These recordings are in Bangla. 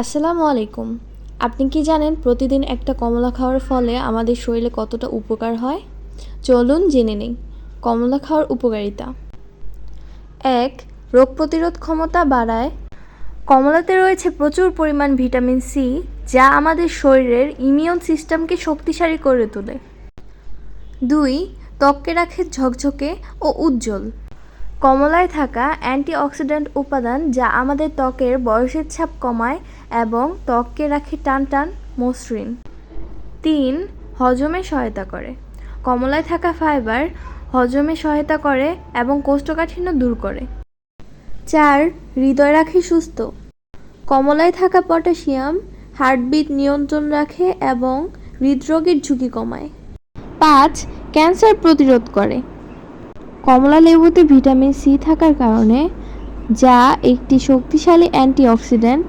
আসসালামু আলাইকুম। আপনি কি জানেন প্রতিদিন একটা কমলা খাওয়ার ফলে আমাদের শরীরে কতটা উপকার হয়? চলুন জেনে নেই। কমলা খাওয়ার উপকারিতা। এক, রোগ প্রতিরোধ ক্ষমতা বাড়ায়। কমলাতে রয়েছে প্রচুর পরিমাণ ভিটামিন সি, যা আমাদের শরীরের ইমিউন সিস্টেমকে শক্তিশালী করে তোলে। দুই, ত্বককে রাখে ঝকঝকে ও উজ্জ্বল। কমলায় থাকা অ্যান্টিঅক্সিডেন্ট উপাদান যা আমাদের ত্বকের বয়সের ছাপ কমায় এবং ত্বককে রাখে টান টান মসৃণ। তিন, হজমে সহায়তা করে। কমলায় থাকা ফাইবার হজমে সহায়তা করে এবং কোষ্ঠকাঠিন্য দূর করে। চার, হৃদয় রাখে সুস্থ। কমলায় থাকা পটাশিয়াম হার্টবিট নিয়ন্ত্রণ রাখে এবং হৃদরোগের ঝুঁকি কমায়। পাঁচ, ক্যান্সার প্রতিরোধ করে। কমলা লেবুতে ভিটামিন সি থাকার কারণে, যা একটি শক্তিশালী অ্যান্টিঅক্সিডেন্ট।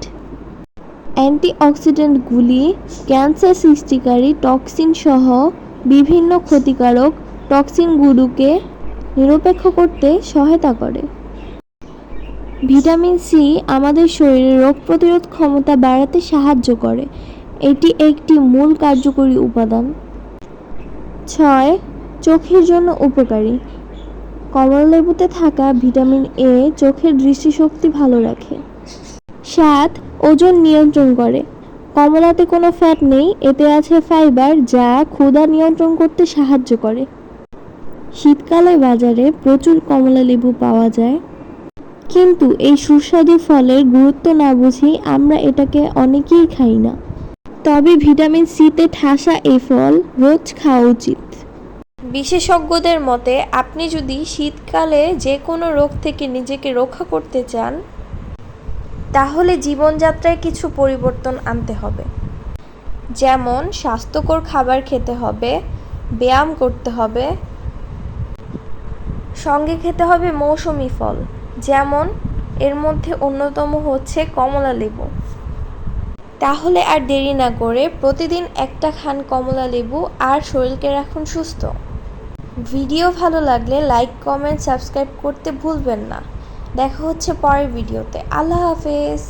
অ্যান্টিঅক্সিডেন্টগুলি ক্যান্সার সৃষ্টিকারী টক্সিন সহ বিভিন্ন ক্ষতিকারক টক্সিনগুলোকে নিরপেক্ষ করতে সহায়তা করে। ভিটামিন সি আমাদের শরীরে রোগ প্রতিরোধ ক্ষমতা বাড়াতে সাহায্য করে। এটি একটি মূল কার্যকরী উপাদান। ছয়, চোখের জন্য উপকারী। কমলালেবুতে থাকা ভিটামিন এ চোখের দৃষ্টিশক্তি ভালো রাখে। সাত ওজন নিয়ন্ত্রণ করে। কমলাতে কোনো ফ্যাট নেই, এতে আছে ফাইবার যা ক্ষুধা নিয়ন্ত্রণ করতে সাহায্য করে। শীতকালে বাজারে প্রচুর কমলা লেবু পাওয়া যায়। কিন্তু এই সুস্বাদু ফলের গুরুত্ব না বুঝেই আমরা এটাকে অনেকেই খাই না। তবে ভিটামিন সিতে ঠাসা এই ফল রোজ খাওয়া উচিত। বিশেষজ্ঞদের মতে, আপনি যদি শীতকালে যে কোনো রোগ থেকে নিজেকে রক্ষা করতে চান, তাহলে জীবনযাত্রায় কিছু পরিবর্তন আনতে হবে। যেমন, স্বাস্থ্যকর খাবার খেতে হবে, ব্যায়াম করতে হবে, সঙ্গে খেতে হবে মৌসুমি ফল। যেমন, এর মধ্যে অন্যতম হচ্ছে কমলা লেবু। তাহলে আর দেরি না করে প্রতিদিন একটা খান কমলা লেবু আর শরীরকে রাখুন সুস্থ। ভিডিও ভালো লাগলে লাইক, কমেন্ট, সাবস্ক্রাইব করতে ভুলবেন না। দেখা হচ্ছে পরের ভিডিওতে। আল্লাহ হাফেজ।